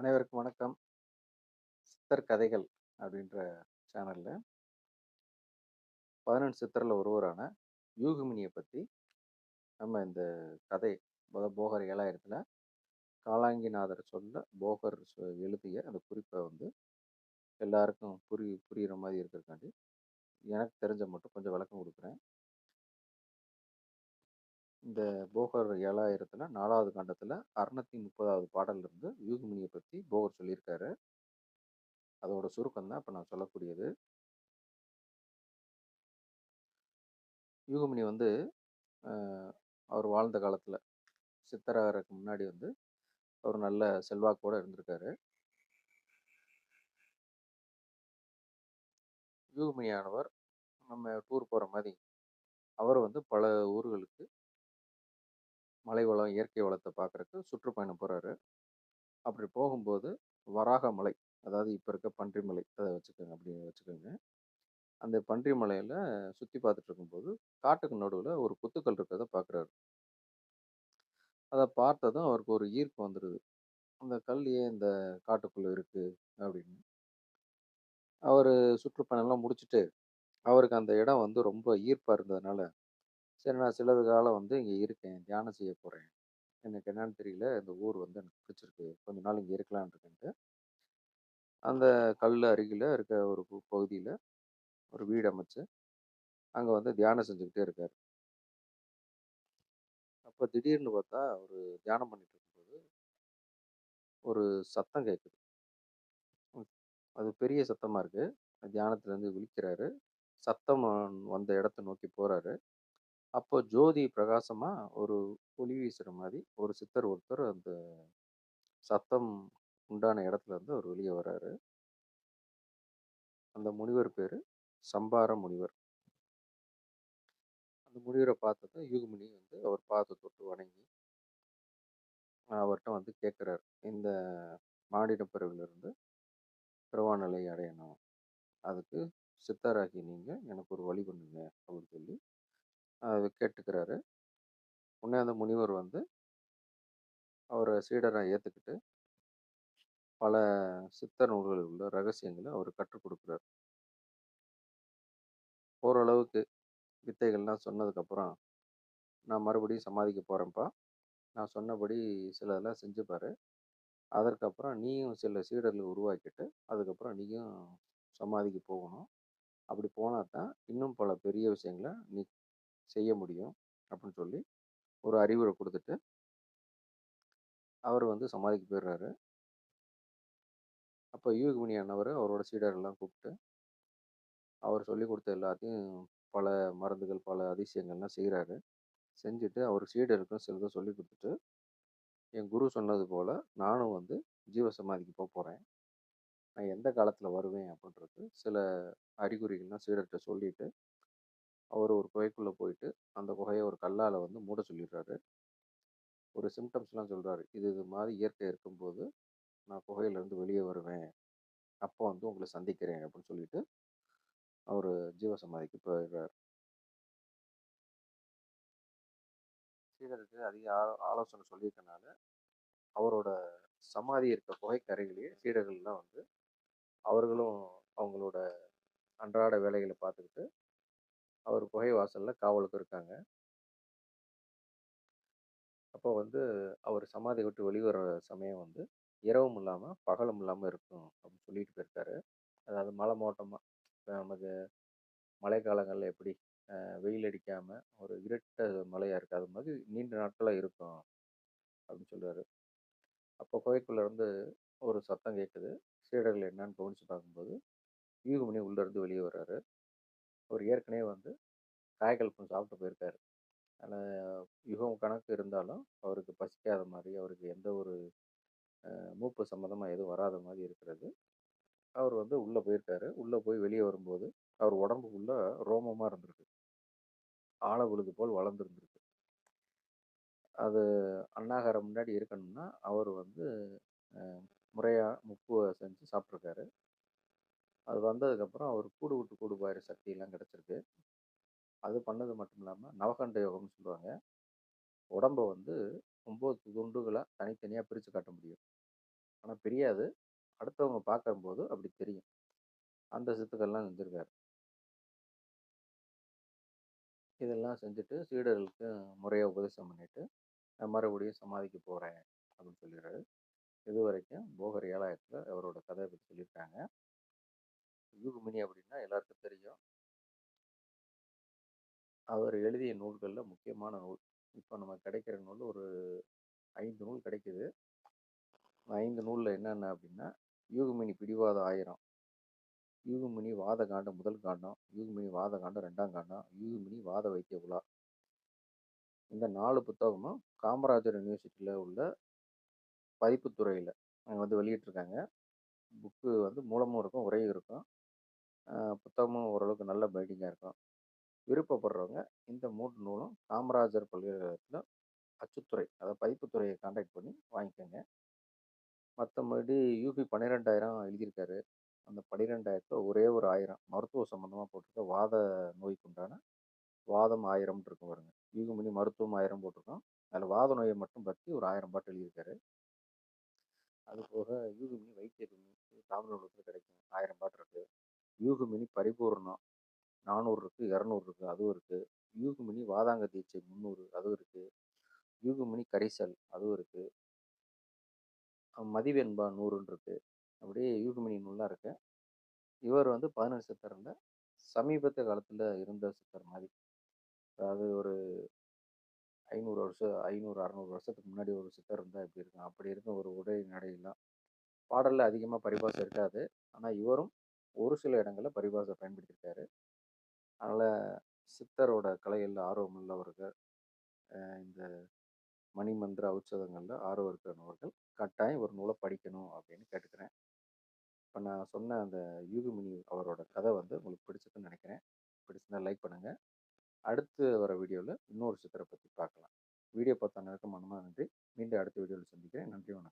அனைவருக்கும் வணக்கம். சித்தர் கதைகள் அப்படின்ற சேனலில் பதினெண்டு சித்தரில் ஒருவரான யூகுமினியை பற்றி நம்ம இந்த கதை அதாவது போகர் 7000த்துல காலாங்கிநாதர் சொல்ல போகர் சொ எழுதிய அந்த குறிப்பை வந்து எல்லாருக்கும் புரி புரியிற மாதிரி இருக்கிறதுக்காண்டி, எனக்கு தெரிஞ்ச மட்டும் கொஞ்சம் விளக்கம் கொடுக்குறேன் இந்த போகர் 7000த்துல 4வது காண்டத்துல 630வது பாடல்ல இருந்து யூகுமணியை பத்தி போகர் சொல்லியிருக்காரு. அதோட சுருக்கம் தான் இப்போ நான் சொல்லக்கூடியது. யூகுமணி வந்து அவர் வாழ்ந்த காலத்தில் சித்தராகிறதுக்கு முன்னாடி வந்து அவர் நல்ல செல்வாக்கோட இருந்திருக்காரு. யூகமினியானவர் நம்ம டூர் போகிற மாதிரி அவர் வந்து பல ஊர்களுக்கு மலை வளம், இயற்கை வளத்தை பார்க்கறக்கு சுற்றுப்பயணம் போகிறாரு அப்படி போகும்போது வராக மலை, அதாவது இப்போ இருக்க பன்றி மலை வச்சுக்கோங்க அப்படி வச்சுக்கோங்க அந்த பன்றி மலையில் சுற்றி பார்த்துட்டு இருக்கும்போது, காட்டுக்கு நடுவில் ஒரு குத்துக்கல் இருக்கிறத பார்க்குறாரு. அதை பார்த்ததும் அவருக்கு ஒரு ஈர்ப்பு வந்துடுது அந்த கல் ஏன் இந்த காட்டுக்குள்ளே இருக்குது அப்படின்னு. அவர் சுற்றுப்பயணம்லாம் முடிச்சுட்டு, அவருக்கு அந்த இடம் வந்து ரொம்ப ஈர்ப்பாக இருந்ததுனால, சரி நான் சிலது காலம் வந்து இங்கே இருக்கேன். தியானம் செய்ய போகிறேன் எனக்கு என்னன்னு தெரியல. இந்த ஊர் வந்து எனக்கு பிடிச்சிருக்கு. கொஞ்ச நாள் இங்கே இருக்கலாம்னு இருக்கேன்ட்டு, அந்த கல் அருகில் இருக்க ஒரு பகுதியில் ஒரு வீடு அமைச்சு, அங்கே வந்து தியானம் செஞ்சுக்கிட்டே இருக்கார் அப்போ திடீர்னு பார்த்தா, ஒரு தியானம் பண்ணிட்டு இருக்கும்போது, ஒரு சத்தம் கேட்குது. அது பெரிய சத்தமாக இருக்குது தியானத்துலேருந்து விழிக்கிறாரு. சத்தம் வந்த இடத்த நோக்கி போகிறாரு அப்போ ஜோதி பிரகாசமா ஒரு ஒளி வீசுற மாதிரி ஒரு சித்தர் ஒருத்தர் அந்த சத்தம் உண்டான இடத்துல இருந்து அவர் வெளியே வர்றாரு அந்த முனிவர் பேர் சம்பார முனிவர். அந்த முனிவரை பார்த்ததும் யூகமினி வந்து அவர் பார்த்து தொட்டு வணங்கி அவர்கிட்ட வந்து கேட்குறாரு இந்த மாடிடப்பிரிவிலிருந்து பிறவிலிருந்து அடையணும். அதுக்கு சித்தராகி நீங்கள் எனக்கு ஒரு வழி பண்ணுங்க அப்படின்னு சொல்லி கேட்டுக்கிறாரு. உடனே அந்த முனிவர் வந்து அவரை சீடரை ஏற்றுக்கிட்டு பல சித்த நூல்களில் உள்ள ரகசியங்களை அவர் கற்றுக் குடுக்குறாரு. ஓரளவுக்கு வித்தைகள்லாம் சொன்னதுக்கப்புறம், நான் மறுபடியும் சமாதிக்க போகிறேன்ப்பா நான் சொன்னபடி சிலதெல்லாம் செஞ்சுப்பார் பாரு. அதற்கப்புறம் நீயும் சில சீடர்களை உருவாக்கிட்டு, அதுக்கப்புறம் நீயும் சமாதிக்கு போகணும். அப்படி போனா தான் இன்னும் பல பெரிய விஷயங்கள நீ செய்ய முடியும். அப்படின்னு சொல்லி ஒரு அறிவுரை கொடுத்துட்டு அவர் வந்து சமாதிக்கு போயிடுறாரு. அப்போ யூகமினி அண்ணவர் அவரோட சீடரெல்லாம் கூப்பிட்டு, அவர் சொல்லிக் கொடுத்த எல்லாத்தையும் பல மருந்துகள், பல அதிசயங்கள்லாம் செய்கிறாரு செஞ்சுட்டு அவர் சீடருக்கும் சிலதும் சொல்லிக் கொடுத்துட்டு என் குரு சொன்னது போல் நானும் வந்து ஜீவசமாதிக்கு போக போகிறேன் நான் எந்த காலத்தில் வருவேன் அப்படின்றது சில அறிகுறிகள்லாம் சீடர்கிட்ட சொல்லிட்டு, அவர் ஒரு குகைக்குள்ளே போயிட்டு, அந்த குகையை ஒரு கல்லால் வந்து மூட சொல்லிடுறாரு. ஒரு சிம்டம்ஸ்லாம் சொல்கிறாரு இது இது மாதிரி இயற்கை இருக்கும்போது, நான் குகையிலேருந்து வெளியே வருவேன். அப்போ வந்து உங்களை சந்திக்கிறேன் அப்படின்னு சொல்லிட்டு, அவர் ஜீவ சமாதிக்கு போயிடுறாரு. சீடருக்கு அதிக ஆ ஆலோசனை சொல்லியிருக்கனால, அவரோட சமாதி இருக்க குகைக்கரைகளையே சீடர்கள்லாம் வந்து, அவர்களும் அவங்களோட அன்றாட வேலைகளை பார்த்துக்கிட்டு, அவர் குகை வாசல்ல காவலுக்கு இருக்காங்க. அப்போ வந்து அவர் சமாதிய விட்டு வெளிவர சமயம் வந்து, இரவும் இல்லாம, பகலும் இல்லாம இருக்கும் அப்படின்னு சொல்லிட்டு போயிருக்காரு. அதாவது மலை மலமோட்டமா இப்ப நமக்கு மழைக்காலங்கள்ல எப்படி அ வெயில் அடிக்காம ஒரு இருட்ட மலையா இருக்கு. அது மாதிரி நீண்ட நாட்களா இருக்கும் அப்படின்னு சொல்றாரு. அப்போ குகைக்குள்ள இருந்து ஒரு சத்தம் கேட்குது. சீடர்கள் என்னன்னு கவனிச்சு பார்க்கும்போது, யூகமணி உள்ளேருந்து இருந்து வர்றாரு. அவர் ஏற்கனவே வந்து காயக்கல்பம் சாப்பிட்டு போயிருக்காரு. அதில் யுகம் கணக்கு இருந்தாலும், அவருக்கு பசிக்காத மாதிரி அவருக்கு எந்த ஒரு மூப்பு சம்மந்தமாக எதுவும் வராத மாதிரி இருக்கிறது. அவர் வந்து உள்ளே போயிருக்காரு. உள்ளே போய் வெளியே வரும்போது, அவர் உடம்பு ரோமமாக இருந்திருக்கு. ஆழ விழுது போல் வளர்ந்துருந்துருக்கு அது அன்னாகாரம் முன்னாடி இருக்கணும்னா, அவர் வந்து முறையாக முறையா முப்பு செஞ்சு சாப்பிட்ருக்காரு அது வந்ததுக்கப்புறம் அவர் கூடு விட்டு கூடு பாயிற சக்தியெல்லாம் கிடச்சிருக்கு அது பண்ணது மட்டும் இல்லாமல் நவகண்ட யோகம்னு சொல்லுவாங்க. உடம்ப வந்து ஒம்பது துண்டுகளாக தனித்தனியாக பிரித்து காட்ட முடியும். ஆனால் தெரியாது. அடுத்தவங்க பார்க்கும்போது அப்படி தெரியும். அந்த சித்துக்கள்லாம் செஞ்சுருக்காரு இதெல்லாம் செஞ்சுட்டு சீடர்களுக்கு முறையாக உபதேசம் பண்ணிட்டு, நான் மறுபடியும் சமாதிக்கு போகிறேன் அப்படின்னு சொல்லிடுறாரு. இதுவரைக்கும் போகர் ஏழாயிரத்தில் அவரோட கதையை பற்றி சொல்லியிருக்காங்க. யூகுமினி அப்படின்னா எல்லாருக்கும் தெரியும். அவர் எழுதிய நூல்களில் முக்கியமான நூல். இப்போ நம்ம கிடைக்கிற நூல் ஒரு ஐந்து நூல் கிடைக்குது. ஐந்து நூலில் என்னென்ன அப்படின்னா, யூகமினி பிடிவாதம் 1000 யூகமினி வாத காண்டம் முதல் காண்டம், யூகமினி வாத காண்டம் ரெண்டாம் காண்டம், யூகமினி வாத வைத்திய உலா. இந்த நாலு புத்தகமும் காமராஜர் யூனிவர்சிட்டியில் உள்ள பதிப்புத்துறையில் அங்கே வந்து வெளியிட்டிருக்காங்க. புக்கு வந்து மூலமும் இருக்கும், உரையும் இருக்கும். புத்தகமும் ஓரளவுக்கு நல்ல பைண்டிங்காக இருக்கும். விருப்பப்படுறவங்க இந்த மூன்று நூலும் காமராஜர் பல்கலைக்கழகத்தில் அச்சுத்துறை, அதாவது பதிப்புத்துறையை காண்டாக்ட் பண்ணி வாங்கிக்கோங்க. மற்றபடி யூபி 12000 எழுதியிருக்காரு. அந்த 12,000த்துல ஒரே ஒரு ஆயிரம் மருத்துவ சம்மந்தமாக போட்டிருக்க வாத நோய்க்கு உண்டான வாதம் 1000 இருக்கும் பாருங்க. யூகமணி மருத்துவம் ஆயிரம் போட்டிருக்கோம். அதில் வாத நோயை மட்டும் பற்றி ஒரு ஆயிரம் பாட்டு எழுதியிருக்காரு. அது போக யூகமினி வைத்திய கிடைக்கும். ஆயிரம் பாட்டு இருக்குது யூகமினி பரிபூரணம் நானூறு இருக்குது இரநூறு இருக்குது அதுவும் இருக்குது யூகுமணி வாதாங்க தீட்சை 300 அதுவும் இருக்குது யூகுமணி கரிசல் அதுவும் இருக்குது மதிவெண்பா நூறுன்னு இருக்குது அப்படியே யூகுமணி நூல்லாம் இருக்கு. இவர் வந்து பதினெட்டு சித்தரில் சமீபத்திய காலத்தில் இருந்த சித்தர் மாதிரி அதாவது ஒரு ஐநூறு வருஷம் ஐநூறு அறநூறு வருஷத்துக்கு முன்னாடி ஒரு சித்தர் இருந்தால் எப்படி இருக்கும்? அப்படி இருக்கும் ஒரு உடை, நடையெல்லாம். பாடலில் அதிகமாக பரிபாசம் இருக்காது. ஆனால் இவரும் ஒரு சில இடங்களில் பரிபாசை பயன்படுத்தியிருக்காரு. அதனால் சித்தரோட கலையில் ஆர்வம் உள்ளவர்கள், இந்த மணிமந்திர ஔஷதங்கள்ல ஆர்வம் இருக்கிறவர்கள் கட்டாயம் ஒரு நூலை படிக்கணும் அப்படின்னு கேட்டுக்கிறேன். இப்போ நான் சொன்ன அந்த யூகமினி அவரோட கதை வந்து உங்களுக்கு பிடிச்சிருக்குன்னு நினைக்கிறேன். பிடிச்சிருந்தா லைக் பண்ணுங்கள் அடுத்து வர வீடியோவில் இன்னொரு சித்தரை பற்றி பார்க்கலாம். வீடியோ பார்த்த நடக்க மனமாக நன்றி. மீண்டும் அடுத்த வீடியோவில் சந்திக்கிறேன். நன்றி, வணக்கம்.